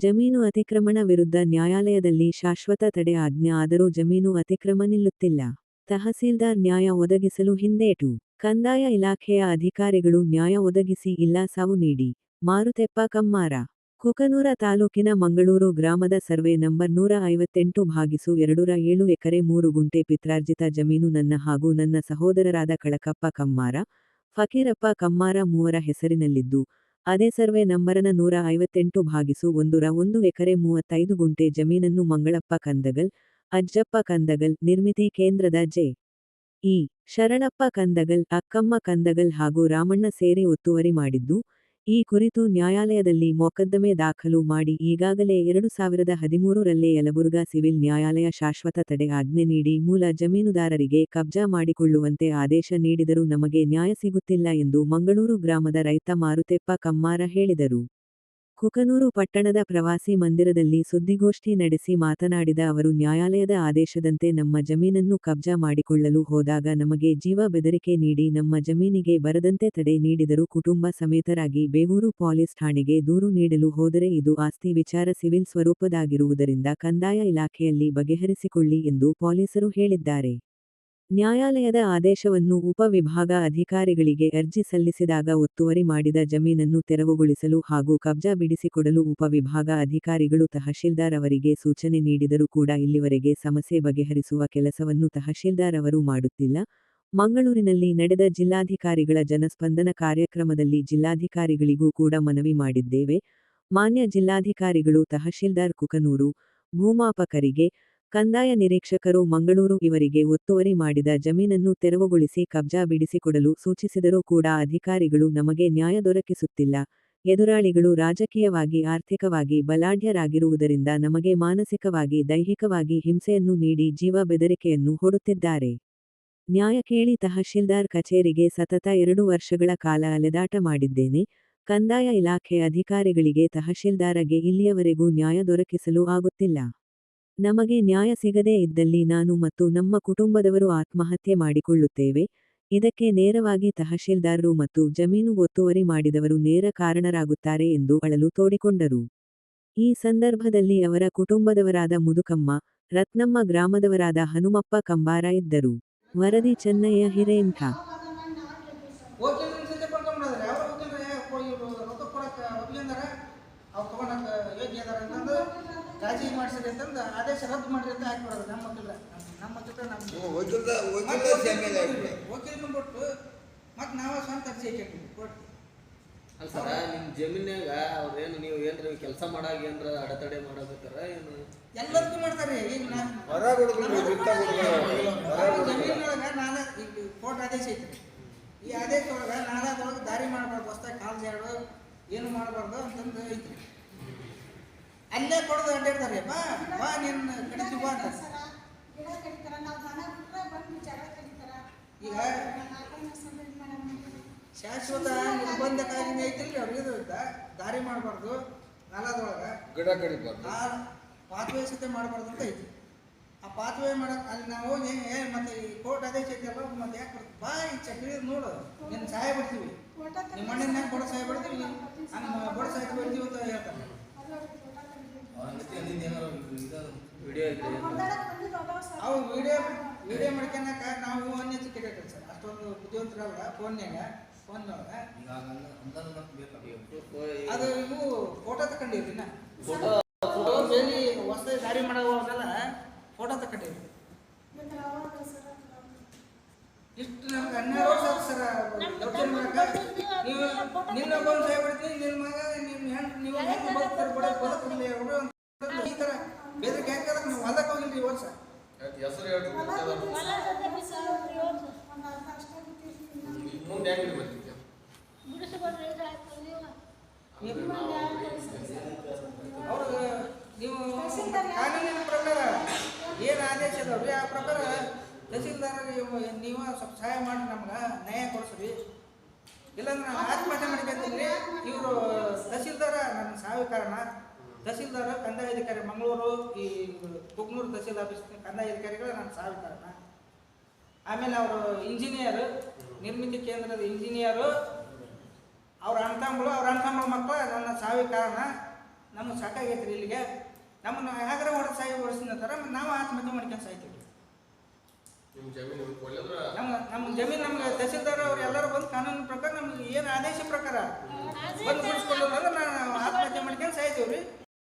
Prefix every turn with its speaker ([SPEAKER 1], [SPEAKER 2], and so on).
[SPEAKER 1] ಜಮೀನು ಅತಿಕ್ರಮಣ ವಿರುದ್ಧ ನ್ಯಾಯಾಲಯದಲ್ಲಿ ಶಾಶ್ವತ ತಡೆ ಆಜ್ಞೆ ಆದರೂ ಜಮೀನು ಅತಿಕ್ರಮ ನಿಲ್ಲುತ್ತಿಲ್ಲ ತಹಸೀಲ್ದಾರ್ ನ್ಯಾಯ ಒದಗಿಸಲು ಹಿಂದೇಟು. ಕಂದಾಯ ಇಲಾಖೆಯ ಅಧಿಕಾರಿಗಳು ನ್ಯಾಯ ಒದಗಿಸಿ ಇಲ್ಲ ಸಾವು ನೀಡಿ. ಮಾರುತೆಪ್ಪ ಕಮ್ಮಾರ. ಕುಕನೂರ ತಾಲೂಕಿನ ಮಂಗಳೂರು ಗ್ರಾಮದ ಸರ್ವೆ ನಂಬರ್ ನೂರ ಐವತ್ತೆಂಟು ಭಾಗಿಸು ಎರಡೂರ ಏಳು ಎಕರೆ ಮೂರು ಗುಂಟೆ ಪಿತ್ರಾರ್ಜಿತ ಜಮೀನು ನನ್ನ ಹಾಗೂ ನನ್ನ ಸಹೋದರರಾದ ಕಳಕಪ್ಪ ಕಮ್ಮಾರ, ಫಕೀರಪ್ಪ ಕಮ್ಮಾರ ಮೂವರ ಹೆಸರಿನಲ್ಲಿದ್ದು ಅದೇ ಸರ್ವೆ ನಂಬರನ ನೂರ ಐವತ್ತೆಂಟು ಭಾಗಿಸು ಒಂದೂರ ಒಂದು ಎಕರೆ ಮೂವತ್ತೈದು ಗುಂಟೆ ಜಮೀನನ್ನು ಮಂಗಳಪ್ಪ ಕಂದಗಲ್, ಅಜ್ಜಪ್ಪ ಕಂದಗಲ್ ನಿರ್ಮಿತಿ ಕೇಂದ್ರದ ಜೆ. ಇ. ಶರಣಪ್ಪ ಕಂದಗಲ್, ಅಕ್ಕಮ್ಮ ಕಂದಗಲ್ ಹಾಗೂ ರಾಮಣ್ಣ ಸೇರಿ ಒತ್ತುವರಿ ಮಾಡಿದ್ದು ಈ ಕುರಿತು ನ್ಯಾಯಾಲಯದಲ್ಲಿ ಮೊಕದ್ದಮೆ ದಾಖಲು ಮಾಡಿ ಈಗಾಗಲೇ ಎರಡು ಸಾವಿರದ ಹದಿಮೂರರಲ್ಲೇ ಯಲಬುರ್ಗಾ ಸಿವಿಲ್ ನ್ಯಾಯಾಲಯ ಶಾಶ್ವತ ತಡೆ ಆಜ್ಞೆ ನೀಡಿ ಮೂಲ ಜಮೀನುದಾರರಿಗೆ ಕಬ್ಜಾ ಮಾಡಿಕೊಳ್ಳುವಂತೆ ಆದೇಶ ನೀಡಿದರೂ ನಮಗೆ ನ್ಯಾಯ ಸಿಗುತ್ತಿಲ್ಲ ಎಂದು ಮಂಗಳೂರು ಗ್ರಾಮದ ರೈತ ಮಾರುತೆಪ್ಪ ಕಮ್ಮಾರ ಹೇಳಿದರು. ಕುಕನೂರು ಪಟ್ಟಣದ ಪ್ರವಾಸಿ ಮಂದಿರದಲ್ಲಿ ಸುದ್ದಿಗೋಷ್ಠಿ ನಡೆಸಿ ಮಾತನಾಡಿದ ಅವರು, ನ್ಯಾಯಾಲಯದ ಆದೇಶದಂತೆ ನಮ್ಮ ಜಮೀನನ್ನು ಕಬ್ಜಾ ಮಾಡಿಕೊಳ್ಳಲು ಹೋದಾಗ ನಮಗೆ ಜೀವ ಬೆದರಿಕೆ ನೀಡಿ ನಮ್ಮ ಜಮೀನಿಗೆ ಬರದಂತೆ ತಡೆ ನೀಡಿದರು ಕುಟುಂಬ ಸಮೇತರಾಗಿ ಬೇವೂರು ಪೊಲೀಸ್ ಠಾಣೆಗೆ ದೂರು ನೀಡಲು ಹೋದರೆ ಇದು ಆಸ್ತಿ ವಿಚಾರ ಸಿವಿಲ್ ಸ್ವರೂಪದಾಗಿರುವುದರಿಂದ ಕಂದಾಯ ಇಲಾಖೆಯಲ್ಲಿ ಬಗೆಹರಿಸಿಕೊಳ್ಳಿ ಎಂದು ಪೊಲೀಸರು ಹೇಳಿದ್ದಾರೆ. ನ್ಯಾಯಾಲಯದ ಆದೇಶವನ್ನು ಉಪವಿಭಾಗ ಅಧಿಕಾರಿಗಳಿಗೆ ಅರ್ಜಿ ಸಲ್ಲಿಸಿದಾಗ ಒತ್ತುವರಿ ಮಾಡಿದ ಜಮೀನನ್ನು ತೆರವುಗೊಳಿಸಲು ಹಾಗೂ ಕಬ್ಜಾ ಬಿಡಿಸಿಕೊಡಲು ಉಪವಿಭಾಗ ಅಧಿಕಾರಿಗಳು ತಹಶೀಲ್ದಾರ್ ಅವರಿಗೆ ಸೂಚನೆ ನೀಡಿದರೂ ಕೂಡ ಇಲ್ಲಿವರೆಗೆ ಸಮಸ್ಯೆ ಬಗೆಹರಿಸುವ ಕೆಲಸವನ್ನು ತಹಶೀಲ್ದಾರ್ ಅವರು ಮಾಡುತ್ತಿಲ್ಲ. ಮಂಗಳೂರಿನಲ್ಲಿ ನಡೆದ ಜಿಲ್ಲಾಧಿಕಾರಿಗಳ ಜನಸ್ಪಂದನ ಕಾರ್ಯಕ್ರಮದಲ್ಲಿ ಜಿಲ್ಲಾಧಿಕಾರಿಗಳಿಗೂ ಕೂಡ ಮನವಿ ಮಾಡಿದ್ದೇವೆ. ಮಾನ್ಯ ಜಿಲ್ಲಾಧಿಕಾರಿಗಳು ತಹಶೀಲ್ದಾರ್ ಕುಕನೂರು ಭೂಮಾಪಕರಿಗೆ ಕಂದಾಯ ನಿರೀಕ್ಷಕರು ಮಂಗಳೂರು ಇವರಿಗೆ ಒತ್ತುವರಿ ಮಾಡಿದ ಜಮೀನನ್ನು ತೆರವುಗೊಳಿಸಿ ಕಬ್ಜಾ ಬಿಡಿಸಿಕೊಡಲು ಸೂಚಿಸಿದರೂ ಕೂಡ ಅಧಿಕಾರಿಗಳು ನಮಗೆ ನ್ಯಾಯ ದೊರಕಿಸುತ್ತಿಲ್ಲ. ಎದುರಾಳಿಗಳು ರಾಜಕೀಯವಾಗಿ ಆರ್ಥಿಕವಾಗಿ ಬಲಾಢ್ಯರಾಗಿರುವುದರಿಂದ ನಮಗೆ ಮಾನಸಿಕವಾಗಿ ದೈಹಿಕವಾಗಿ ಹಿಂಸೆಯನ್ನು ನೀಡಿ ಜೀವ ಬೆದರಿಕೆಯನ್ನು ಹೊಡುತ್ತಿದ್ದಾರೆ. ನ್ಯಾಯ ಕೇಳಿ ತಹಶೀಲ್ದಾರ್ ಕಚೇರಿಗೆ ಸತತ ಎರಡು ವರ್ಷಗಳ ಕಾಲ ಅಲೆದಾಟ ಮಾಡಿದ್ದೇನೆ. ಕಂದಾಯ ಇಲಾಖೆ ಅಧಿಕಾರಿಗಳಿಗೆ ತಹಶೀಲ್ದಾರಗೆ ಇಲ್ಲಿಯವರೆಗೂ ನ್ಯಾಯ ದೊರಕಿಸಲು ಆಗುತ್ತಿಲ್ಲ. ನಮಗೆ ನ್ಯಾಯ ಸಿಗದೇ ಇದ್ದಲ್ಲಿ ನಾನು ಮತ್ತು ನಮ್ಮ ಕುಟುಂಬದವರು ಆತ್ಮಹತ್ಯೆ ಮಾಡಿಕೊಳ್ಳುತ್ತೇವೆ. ಇದಕ್ಕೆ ನೇರವಾಗಿ ತಹಶೀಲ್ದಾರರು ಮತ್ತು ಜಮೀನು ಒತ್ತುವರಿ ಮಾಡಿದವರು ನೇರ ಕಾರಣರಾಗುತ್ತಾರೆ ಎಂದು ಅಳಲು ತೋಡಿಕೊಂಡರು. ಈ ಸಂದರ್ಭದಲ್ಲಿ ಅವರ ಕುಟುಂಬದವರಾದ ಮುದುಕಮ್ಮ, ರತ್ನಮ್ಮ ಗ್ರಾಮದವರಾದ ಹನುಮಪ್ಪ ಕಂಬಾರ ಇದ್ದರು. ವರದಿ ಚೆನ್ನಯ್ಯ ಹಿರೇಂಥ
[SPEAKER 2] ರಾಜಿ ಮಾಡಿಸ್ರಿ ಅಂತಂದು ಆದೇಶ ರದ್ದು ಮಾಡ್ರಿ ಅಂತ ಹಾಕ್ಬಾರ್ದು ನಮ್ಮ ಮಕ್ಕಳ? ನಮ್ಮ ಮಕ್ಕಳ ನಮ್ಮ ವಕೀಲನ ಬಿಟ್ಟು ಮತ್ತೆ ನಾವೇ ಸ್ವಂತ ಅರ್ಜಿ ಹಾಕಿರ್ತೀವಿ ಕೊಟ್ಟು.
[SPEAKER 3] ಅಲ್ಲ ಸರ ನಿಮ್ಮ ಜಮೀನ್ಯಾಗ ಅವ್ರೇನು ನೀವು ಏನ್ರ ಕೆಲಸ ಮಾಡಾಗ ಏನ್ರ ಅಡೆತಡೆ ಮಾಡಬೇಕಾರ ಏನು?
[SPEAKER 2] ಎಲ್ಲರಿಗೂ ಮಾಡ್ತಾರೆ. ಈಗ ನಾ
[SPEAKER 4] ಹೊರ ಹುಡುಗರು ಬಿತ್ತ ಹುಡುಗರು ಹೊರ ಹುಡುಗರು
[SPEAKER 2] ಜಮೀನೊಳಗೆ ನಾಳೆ ಈಗ ಕೋರ್ಟ್ ಆದೇಶ ಐತ್ರಿ. ಈ ಆದೇಶ ಒಳಗೆ ನಾಳದೊಳಗೆ ದಾರಿ ಮಾಡಬಾರ್ದು ಹೊಸ್ದಾಗ ಕಾಲು ಜಾಡು ಏನು ಮಾಡಬಾರ್ದು ಅಂತಂದು ಐತ್ರಿ. ಅಲ್ಲೇ ಕೊಡೋದು ಅಡ್ಡಾಡ್ತಾರೆ ಬಾ ಬಾ ನಿನ್ನ ಕಡಿತೀವಿ ಬಾ ಅಂತ. ಈಗ ಶಾಶ್ವತ ನಿರ್ಬಂಧ ಕಾಯ್ದೆ ಐತಿಲ್ರಿ ಅವ್ರಿಗೆ ದಾರಿ ಮಾಡಬಾರ್ದು ನಾಲದೊಳಗೆ
[SPEAKER 4] ಗಿಡ ಕಡಿಬಾರ್ದು.
[SPEAKER 2] ಆ ಪಾತ್ವೆ ಸತೆ ಮಾಡಬಾರ್ದು ಅಂತ ಐತಿ ಆ ಪಾತ್ವೆ ಮಾಡಕ್ ಅಲ್ಲಿ ನಾವು ಹೋಗಿ ಏ ಮತ್ತೆ ಈ ಕೋರ್ಟ್ ಆದೇಶ ಐತಲ್ಲ ಮತ್ತೆ ಯಾಕೆ ಬರ್ತದೆ ಬಾ ಈ ಚಕ್ರಿ ನೋಡು ನಿನ್ನ ಸಹಾಯ ಬಿಡ್ತೀವಿ. ನಿಮ್ಮ ಮಣ್ಣಿನ ಮ್ಯಾಗ ಬಡ ಸಹಾಯ ಬಿಡ್ತೀವಿ? ಹಂಗೆ ಬಡ ಸಹಾಯ ಬಿಡ್ತೀವಿ ಅಂತ ಹೇಳ್ತಾರೆ.
[SPEAKER 3] ವಿಡಿಯೋ
[SPEAKER 2] ಇದೆ ವಿಡಿಯೋ ವಿಡಿಯೋ ಮಾಡ್ಕೊಳಕ ನಾವು ಅನ್ಯ ಚಿಕ್ಕ ಸರ್ ಅಷ್ಟೊಂದು ಬುದ್ಧಿವಂತರಲ್ಲ ಫೋನ್ಯಾಗ ಫೋನ್ನೊಳಗ ಅದು ಇವು ಫೋಟೋ ತಕೊಂಡಿವ್ರಿ ನಾ
[SPEAKER 3] ಫೋಟೋ
[SPEAKER 2] ಸಾರಿ ಮಾಡೋವಲ್ಲ ಫೋಟೋ ತಕೊಂಡಿವ್ರಿ ಇಷ್ಟು ನಮ್ಗೆ ಹನ್ನೆರಡು ವರ್ಷ ಆಯ್ತು ಸರ್ ದೌರ್ಜನ್ಯ ಮಾಡಕ ನೀವು ನಿನ್ನ ಬಂದು ಸಹಾಯ ಬಿಡ್ತೀನಿ ನಿನ್ನ ಮಗ ನಿಮ್ಮ ಹೆಣ್ಣು ನೀವು ಹೆಣ್ಣು ಬದುಕ್ತಾರೆ ಬಿಡ ಬದುಕಲಿ ಅವರು ಅಂತಂದು ಈ ಥರ ಬೇರೆ ಯಾಕೆ ನಾವು ಹೊಲಕ್ಕೆ ಹೋಗಿಲ್ರಿ ಈ ವರ್ಷ
[SPEAKER 4] ಹೆಸರು ಹೇಳ್ರಿ ಮುಂದೆ ಹೆಂಗ್ ಬರ್ತಿದ್ದೆ
[SPEAKER 2] ಅವ್ರಿಗೆ ನೀವು ಕಾನೂನಿನ ಪ್ರಕಾರ ಏನು ಆದೇಶ ಅದಾವ್ರಿ ಆ ಪ್ರಕಾರ ನೀವು ಸ್ವಲ್ಪ ಸಹಾಯ ಮಾಡಿ ನಮ್ಗೆ ನ್ಯಾಯ ಕೊಡಿಸ್ರಿ. ಇಲ್ಲಾಂದ್ರೆ ಆತ್ಮಹತ್ಯೆ ಮಾಡ್ಕೊಂತೀನಿ ಇವರು ತಹಸೀಲ್ದಾರ ನನ್ನ ಸಾವಿನ ಕಾರಣ ತಹಸೀಲ್ದಾರ ಕಂದಾಯ ಅಧಿಕಾರಿ ಮಂಗಳೂರು ಈ ಕುಗ್ನೂರು ತಹಸೀಲ್ ಆಫೀಸ್ ಕಂದಾಯ ಅಧಿಕಾರಿಗಳು ನಾನು ಸಾವಿರ ಕಾರಣ ಆಮೇಲೆ ಅವರು ಇಂಜಿನಿಯರ್ ನಿರ್ಮಿತಿ ಕೇಂದ್ರದ ಇಂಜಿನಿಯರು ಅವ್ರ ಅಣ್ತಂಬಳು ಅವ್ರ ಅಣ್ತಂಬಳ ಮಕ್ಕಳು ನನ್ನ ಸಾವಿ ಕಾರಣ. ನಮಗೆ ಸಾಕಾಗೈತ್ರಿ ಇಲ್ಲಿಗೆ. ನಮ್ಮನ್ನು ಯಾಗ್ರ ಹೊಡೆದ ಸಾಯಿ ಓಡಿಸ್ತಾರೆ ನಾವು ಆತ್ಮಹತ್ಯೆ ಮಾಡ್ಕೊಂಡು ಸಾಯ್ತೀವಿ. ನಿಮ್ಮ ನಮ್ಮ ಜಮೀನು ನಮ್ಗೆ ತಹಸೀಲ್ದಾರ್ ಅವ್ರು ಎಲ್ಲರೂ ಬಂದು ಕಾನೂನು ಪ್ರಕಾರ ನಮ್ಗೆ ಏನು ಆದೇಶ ಪ್ರಕಾರ ಬಂದು ಬಿಡಿಸ್ಕೊಳ್ಳೋದ್ರೆ ನಾವು ಆತ್ಮಹತ್ಯೆ ಮಾಡ್ಕೊಂಡು ಸಾಯ್ತೀವಿ ರೀ